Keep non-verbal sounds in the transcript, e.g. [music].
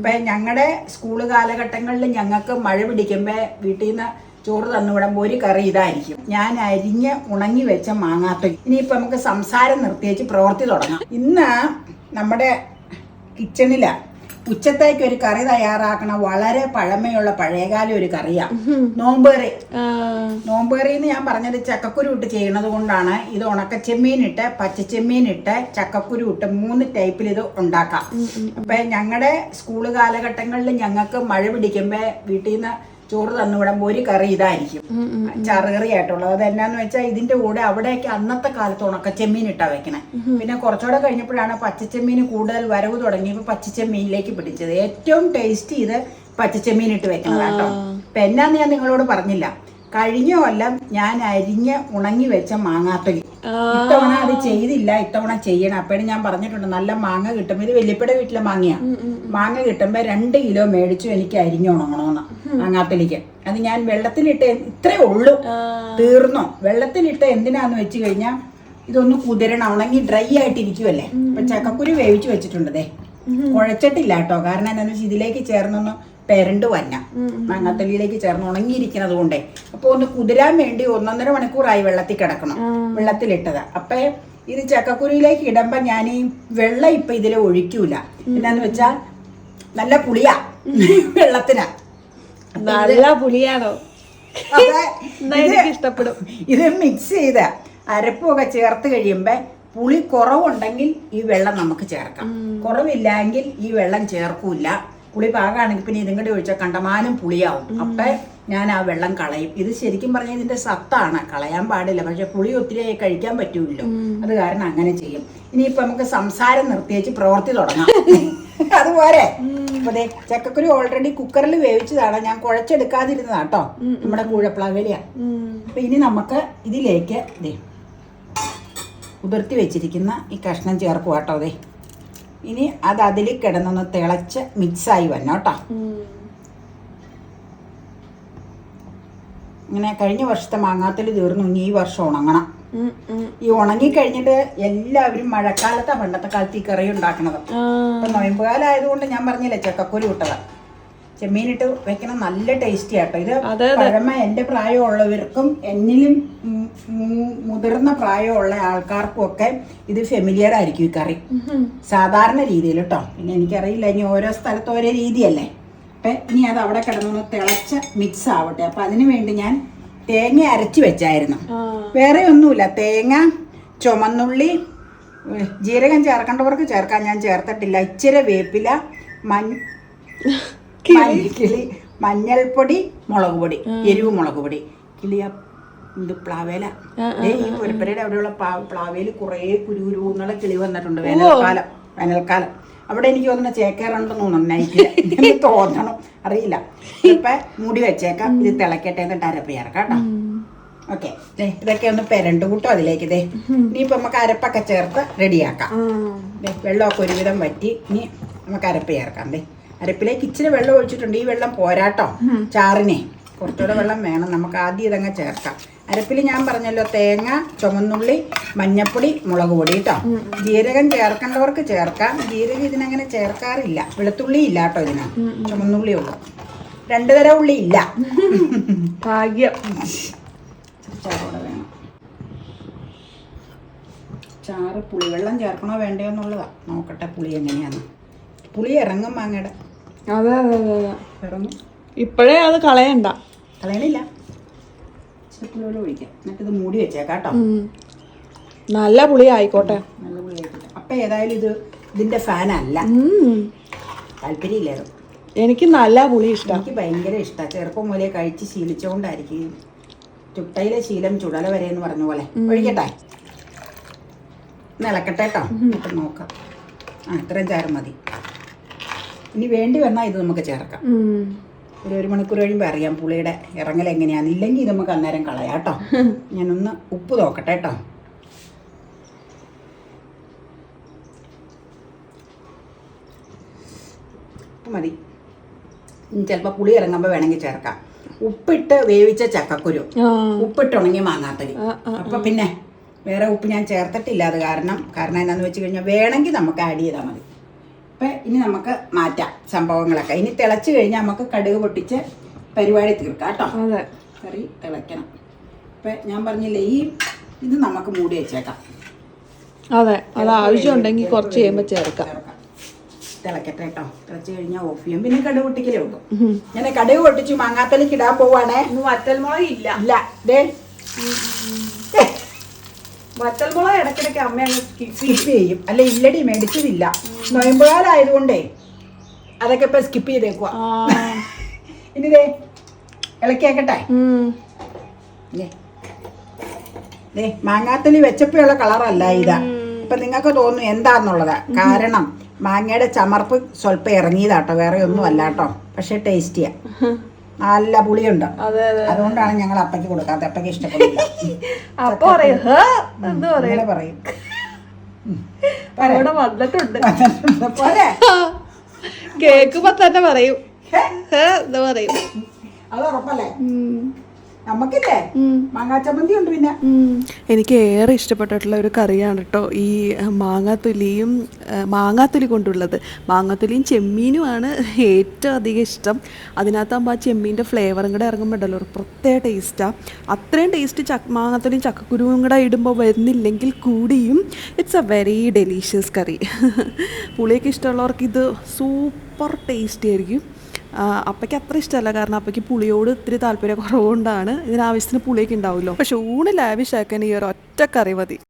ഇപ്പൊ ഞങ്ങളുടെ സ്കൂൾ കാലഘട്ടങ്ങളിൽ ഞങ്ങൾക്ക് മഴ പിടിക്കുമ്പോ വീട്ടിൽ നിന്ന് ചോറ് തന്നുവിടുമ്പോൾ ഒരു കറി ഇതായിരിക്കും. ഞാൻ അരിഞ്ഞ് ഉണങ്ങി വെച്ച മാങ്ങാത്ത. ഇനിയിപ്പോ നമുക്ക് സംസാരം നിർത്തിയേച്ച് പ്രവർത്തി തുടങ്ങാം. ഇന്ന് നമ്മുടെ കിച്ചണിൽ ഉച്ചത്തേക്ക് ഒരു കറി തയ്യാറാക്കണ വളരെ പഴമയുള്ള പഴയകാല ഒരു കറിയാ. നോമ്പേറി. നോമ്പേറി എന്ന് ഞാൻ പറഞ്ഞത് ചക്കക്കുരു ഇട്ട് ചെയ്യണത് കൊണ്ടാണ്. ഇത് പച്ചച്ചെമ്മീൻ ഇട്ട് ചക്കക്കുരു ഇട്ട് മൂന്ന് ടൈപ്പിൽ ഇത് ഉണ്ടാക്കാം. അപ്പൊ ഞങ്ങളുടെ സ്കൂൾ കാലഘട്ടങ്ങളിൽ ഞങ്ങൾക്ക് മഴ പിടിക്കുമ്പോ വീട്ടിൽ നിന്ന് ചോറ് തന്നുവിടുമ്പോൾ ഒരു കറി ഇതായിരിക്കും. ചറുകറിയായിട്ടുള്ളത് അത് എന്നാന്ന് വെച്ചാൽ ഇതിന്റെ കൂടെ അവിടെയൊക്കെ അന്നത്തെ കാലത്ത് ഉണക്കച്ചെമ്മീൻ ഇട്ടാ വെക്കണേ. പിന്നെ കുറച്ചുകൂടെ കഴിഞ്ഞപ്പോഴാണ് പച്ചച്ചെമ്മീൻ കൂടുതൽ വരവ് തുടങ്ങിയപ്പോൾ പച്ചച്ചെമ്മീനിലേക്ക് പിടിച്ചത്. ഏറ്റവും ടേസ്റ്റ് ഇത് പച്ചച്ചെമ്മീൻ ഇട്ട് വെക്കണം കേട്ടോ. ഇപ്പൊ എന്നാന്ന് ഞാൻ നിങ്ങളോട് പറഞ്ഞില്ല. കഴിഞ്ഞ കൊല്ലം ഞാൻ അരിഞ്ഞ് ഉണങ്ങി വെച്ച മാങ്ങാത്തൊലി ഇത്തവണ അത് ചെയ്തില്ല. ഇത്തവണ ചെയ്യണം. അപ്പോഴും ഞാൻ പറഞ്ഞിട്ടുണ്ട്. നല്ല മാങ്ങ കിട്ടുമ്പോൾ ഇത് വല്യപ്പയുടെ വീട്ടിലെ മാങ്ങയാ. മാങ്ങ കിട്ടുമ്പോൾ രണ്ട് കിലോ മേടിച്ചു എനിക്ക് അരിഞ്ഞു മാങ്ങാത്തൊലിക്ക് അത് ഞാൻ വെള്ളത്തിലിട്ട് ഇത്രേ ഉള്ളൂ. തീർന്നോ? വെള്ളത്തിലിട്ട് എന്തിനാന്ന് വെച്ച് കഴിഞ്ഞാൽ ഇതൊന്ന് കുതിരണം. ഉണങ്ങി ഡ്രൈ ആയിട്ട് ഇരിക്കുമല്ലേ അപ്പൊ ചക്കക്കുരു വേവിച്ച് വെച്ചിട്ടുണ്ടതേ കുഴച്ചിട്ടില്ല കേട്ടോ. കാരണം എന്താണെന്ന് വെച്ചാൽ ഇതിലേക്ക് ചേർന്നൊന്ന് പെരണ്ട് വന്ന. മാങ്ങാത്തലിയിലേക്ക് ചേർന്ന് ഉണങ്ങിയിരിക്കുന്നത് കൊണ്ടേ. അപ്പൊ ഒന്ന് കുതിരാൻ വേണ്ടി ഒന്നൊന്നര മണിക്കൂറായി വെള്ളത്തിൽ കിടക്കണം. വെള്ളത്തിലിട്ടത്. അപ്പൊ ഇത് ചക്കക്കുരുയിലേക്ക് ഇടുമ്പോ ഞാൻ ഈ വെള്ളം ഇപ്പൊ ഇതിൽ ഒഴിക്കൂല. എന്താന്ന് വെച്ചാൽ നല്ല പുളിയാ. വെള്ളത്തിനാ. നല്ല പുളിയാണോ? ഇഷ്ടപ്പെടും ഇത് മിക്സ് ചെയ്ത് അരപ്പൊക്കെ ചേർത്ത് കഴിയുമ്പോ പുളി കുറവുണ്ടെങ്കിൽ ഈ വെള്ളം നമുക്ക് ചേർക്കാം. കുറവില്ലെങ്കിൽ ഈ വെള്ളം ചേർക്കൂല പുളി പാകാണെങ്കിൽ പിന്നെ ഇതും കൂടി ഒഴിച്ചാൽ കണ്ടമാനം പുളിയാവും. അപ്പൊ ഞാൻ ആ വെള്ളം കളയും. ഇത് ശരിക്കും പറഞ്ഞാൽ ഇതിന്റെ സത്താണ്. കളയാൻ പാടില്ല. പക്ഷെ പുളി ഒത്തിരി കഴിക്കാൻ പറ്റൂല്ലോ. അത് കാരണം അങ്ങനെ ചെയ്യും. ഇനിയിപ്പോ നമുക്ക് സംസാരം നിർത്തിയേച്ച് പ്രവർത്തി തുടങ്ങാം. [laughs] അതുപോലെ അപ്പൊ ദേ ചക്കക്കുരു ഓൾറെഡി കുക്കറിൽ വേവിച്ചതാണ്. ഞാൻ കുഴച്ചെടുക്കാതിരുന്നതാ കേട്ടോ നമ്മുടെ കൂഴപ്ലാവേലിയാ. അപ്പൊ ഇനി നമുക്ക് ഇതിലേക്ക് ദേ ഉതിർത്തി വെച്ചിരിക്കുന്ന ഈ കഷ്ണം ചേർക്കുക കേട്ടോ ദേ. ഇനി അത് അതിൽ കിടന്നൊന്ന് തിളച്ച് മിക്സായി വന്നോ കേട്ടോ ഇങ്ങനെ കഴിഞ്ഞ വർഷത്തെ മാങ്ങാത്തിൽ തീർന്നു. ഇനി ഈ വർഷം ഉണങ്ങണം. ഈ ഉണങ്ങി കഴിഞ്ഞിട്ട് എല്ലാവരും മഴക്കാലത്താ പണ്ടത്തെ കാലത്ത് ഈ കറി ഉണ്ടാക്കണത്. ഇപ്പൊ നൊയമ്പുകാലം ആയതുകൊണ്ട് ഞാൻ പറഞ്ഞില്ലേ ചക്കക്കുരു ഇട്ടതാ. ചെമ്മീനിട്ട് വെക്കണം നല്ല ടേസ്റ്റി ആട്ടോ. ഇത് പഴമ എന്റെ പ്രായമുള്ളവർക്കും എന്നിലും മുതിർന്ന പ്രായമുള്ള ആൾക്കാർക്കും ഒക്കെ ഇത് ഫെമിലിയർ ആയിരിക്കും ഈ കറി. സാധാരണ രീതിയിൽ കേട്ടോ പിന്നെ എനിക്കറിയില്ല ഇനി ഓരോ സ്ഥലത്ത് ഓരോ രീതിയല്ലേ. അപ്പം ഇനി അത് അവിടെ കിടന്നൊന്ന് തിളച്ച് മിക്സ് ആവട്ടെ. അപ്പം അതിനു വേണ്ടി ഞാൻ തേങ്ങ അരച്ച് വെച്ചായിരുന്നു. വേറെ ഒന്നുമില്ല. തേങ്ങ ചുമന്നുള്ളി ജീരകം ചേർക്കേണ്ടവർക്ക് ചേർക്കാൻ ഞാൻ ചേർത്തിട്ടില്ല. ഇച്ചിരി വേപ്പില കിളി. മഞ്ഞൾപ്പൊടി മുളക് പൊടി. എരിവ് മുളക് പൊടി. കിളിയ ഇത് പ്ലാവേല. ഈ പുരപ്പരയുടെ അവിടെയുള്ള പ്ലാ- പ്ലാവേൽ കുറേ കുരുകുരു എന്നുള്ള കിളി വന്നിട്ടുണ്ട് വേനൽക്കാലം. വേനൽക്കാലം. അവിടെ എനിക്ക് തോന്നുന്നു ചേക്കേറുണ്ടെന്ന് തോന്നുന്നു. നൈറ്റിൽ എനിക്ക് തോന്നണം. അറിയില്ല. [laughs] ഇപ്പൊ മുടി വെച്ചേക്കാം. ഇത് തിളക്കട്ടെ എന്നിട്ട് അരപ്പ് ചേർക്കാം കേട്ടോ. ഓക്കെ. ഇതൊക്കെ ഒന്ന് പെരണ്ട് കൂട്ടോ അതിലേക്ക് ദേ. ഇനിയിപ്പോ നമുക്ക് അരപ്പൊക്കെ ചേർത്ത് റെഡിയാക്കാം. വെള്ളമൊക്കെ ഒരുവിധം വറ്റി. ഇനി നമുക്ക് അരപ്പ് ചേർക്കാം ദേ. അരപ്പിലേക്ക് ഇച്ചിരി വെള്ളം ഒഴിച്ചിട്ടുണ്ട്. ഈ വെള്ളം പോരാട്ടോ. ചാറിനെ. കുറച്ചുകൂടെ വെള്ളം വേണം. നമുക്ക് ആദ്യം ഇതങ്ങ് ചേർക്കാം. അരപ്പിൽ ഞാൻ പറഞ്ഞല്ലോ തേങ്ങ ചുമന്നുള്ളി മഞ്ഞപ്പൊടി മുളക് പൊടി കേട്ടോ ജീരകം ചേർക്കേണ്ടവർക്ക് ചേർക്കാം. ജീരകം ഇതിനങ്ങനെ ചേർക്കാറില്ല. വെളുത്തുള്ളി ഇല്ല കേട്ടോ ഇതിന്. ചുമന്നുള്ളി ഉള്ളു. രണ്ടു തരം ഉള്ളി ഇല്ല. ഭാഗ്യം. വേണം. ചാറ് പുളിവെള്ളം ചേർക്കണോ വേണ്ടയോ എന്നുള്ളതാ. നോക്കട്ടെ പുളി എങ്ങനെയാന്ന്. പുളി ഇറങ്ങും മാങ്ങയുടെ അതെ അതെ അതെ അതെ. ഇറങ്ങും. ഇപ്പോഴേ അത് കളയണ്ട. കളയണില്ല. പുളിവെള്ളം ഒഴിക്കാം മൂടി വെച്ചേക്കാം കേട്ടോ. നല്ല പുളി ആയിക്കോട്ടെ നല്ല പുളി ആയിക്കോട്ടെ അപ്പം ഏതായാലും ഇത് ഇതിന്റെ ഫാനല്ല. താല്പര്യമില്ലായിരുന്നു എനിക്ക് നല്ല പുളി ഇഷ്ടം. എനിക്ക് ഭയങ്കര ഇഷ്ടമാണ് ചെറുപ്പം മുതലേ കഴിച്ച് ശീലിച്ചുകൊണ്ടായിരിക്കും ചുട്ടയിലെ ശീലം ചുടല വരെ എന്ന് പറഞ്ഞ പോലെ. ഒഴിക്കട്ടെ? ഒന്ന് ഇളക്കട്ടെ കേട്ടോ എന്നിട്ട് നോക്കാം. ആ ഇത്രയും ചാറ് മതി. ഇനി വേണ്ടി വന്നാൽ ഇത് നമുക്ക് ചേർക്കാം. ഒരു ഒരു മണിക്കൂർ കഴിയുമ്പോൾ അറിയാം പുളിയുടെ ഇറങ്ങൽ എങ്ങനെയാണ് ഇല്ലെങ്കിൽ നമുക്ക് അന്നേരം കളയാം കേട്ടോ. [laughs] ഞാനൊന്ന് ഉപ്പ് നോക്കട്ടെ കേട്ടോ. മതി. ചിലപ്പോൾ പുളി ഇറങ്ങുമ്പോൾ വേണമെങ്കിൽ ചേർക്കാം. ഉപ്പിട്ട് വേവിച്ച ചക്കക്കുരു. ഉപ്പിട്ട് ഉണങ്ങി മാങ്ങാത്തരി. അപ്പൊ പിന്നെ വേറെ ഉപ്പ് ഞാൻ ചേർത്തിട്ടില്ല. അത് കാരണം കാരണം എന്നാന്ന് വെച്ച് കഴിഞ്ഞാൽ വേണമെങ്കിൽ നമുക്ക് ആഡ് ചെയ്താൽ മതി. അപ്പം ഇനി നമുക്ക് മാറ്റാം സംഭവങ്ങളൊക്കെ. ഇനി തിളച്ച് കഴിഞ്ഞാൽ നമുക്ക് കടുക് പൊട്ടിച്ച് പരിപാടി തീർക്കാം കേട്ടോ. അതെ. കറി തിളയ്ക്കണം. അപ്പം ഞാൻ പറഞ്ഞില്ലേ ഈ ഇത് നമുക്ക് മൂടി വെച്ചേക്കാം. അതെ അത് ആവശ്യമുണ്ടെങ്കിൽ കുറച്ച് ചെയ്യുമ്പോൾ ചേർക്കാം. ചേർക്കാം. തിളക്കട്ടെ കേട്ടോ. തിളച്ച് കഴിഞ്ഞാൽ ഓഫ് ചെയ്യും. പിന്നെ കടുക് പൊട്ടിക്കലേ ഉള്ളൂ. ഞാൻ കടുക് പൊട്ടിച്ചു മാങ്ങാത്തലേക്ക് ഇടാൻ പോവാണേ. ഇന്ന് വറ്റൽമുളക് ഇല്ല. ഇല്ല. ദേ. വറ്റൽമുളക് ഇടയ്ക്കിടയ്ക്ക് അമ്മ സ്കിപ്പ് ചെയ്യും. അല്ല ഇല്ലടി മേടിച്ചതില്ല. നൊയമ്പുകാലായതുകൊണ്ടേ അതൊക്കെ ഇപ്പൊ സ്കിപ്പ് ചെയ്തേക്കുക ഇനി ദേ ഇളക്കിയാക്കട്ടെ. ദേ. മാങ്ങാത്തലി വെച്ചപ്പോഴുള്ള കളറല്ല ഇതാ. ഇപ്പൊ നിങ്ങൾക്ക് തോന്നുന്നു എന്താന്നുള്ളത്. കാരണം മാങ്ങയുടെ ചമർപ്പ് സ്വല്പം ഇറങ്ങിയതാട്ടോ വേറെ ഒന്നും അല്ല കേട്ടോ. പക്ഷെ ടേസ്റ്റിയാ നല്ല പുളിയുണ്ട്. അതെ അതെ. അതുകൊണ്ടാണ് ഞങ്ങൾ അപ്പയ്ക്ക് കൊടുക്കാത്തത്. അപ്പയ്ക്ക് ഇഷ്ടപ്പെടുന്നത് പറയും. പറയും വന്നിട്ടുണ്ട്. പോരെ കേക്കുമ്പോ തന്നെ പറയും. ഹേ. പറയും? അത് ഉറപ്പല്ലേ? നമുക്കില്ലേ? മാങ്ങാച്ചമ്മന്തി ഉണ്ട് പിന്നെ. എനിക്ക് ഏറെ ഇഷ്ടപ്പെട്ടിട്ടുള്ള ഒരു കറിയാണ് കേട്ടോ ഈ മാങ്ങാത്തൊലിയും മാങ്ങാത്തൊലി കൊണ്ടുള്ളത്. മാങ്ങാത്തൊലിയും ചെമ്മീനുമാണ് ഏറ്റവും അധികം ഇഷ്ടം. അതിനകത്താകുമ്പോൾ ആ ചെമ്മീന്റെ ഫ്ലേവറും കൂടെ ഇറങ്ങുമ്പോഴല്ലോ ഒരു പ്രത്യേക ടേസ്റ്റാണ് അത്രയും ടേസ്റ്റ് ചക്ക മാങ്ങാത്തൊലിയും ചക്കക്കുരുവും കൂടെ ഇടുമ്പോൾ വരുന്നില്ലെങ്കിൽ കൂടിയും it's a very delicious curry. [laughs] പുളിയൊക്കെ ഇഷ്ടമുള്ളവർക്ക് ഇത് സൂപ്പർ ടേസ്റ്റി ആയിരിക്കും. അപ്പയ്ക്ക് അത്ര ഇഷ്ടമല്ല. കാരണം അപ്പയ്ക്ക് പുളിയോട് ഇത്തിരി താല്പര്യം കുറവുകൊണ്ടാണ് ഇതിനാവശ്യത്തിന് പുളിയൊക്കെ ഉണ്ടാവുമല്ലോ. പക്ഷെ ഊണ് ലാവിഷാക്കാൻ ഈ ഒരു ഒറ്റ കറി മതി.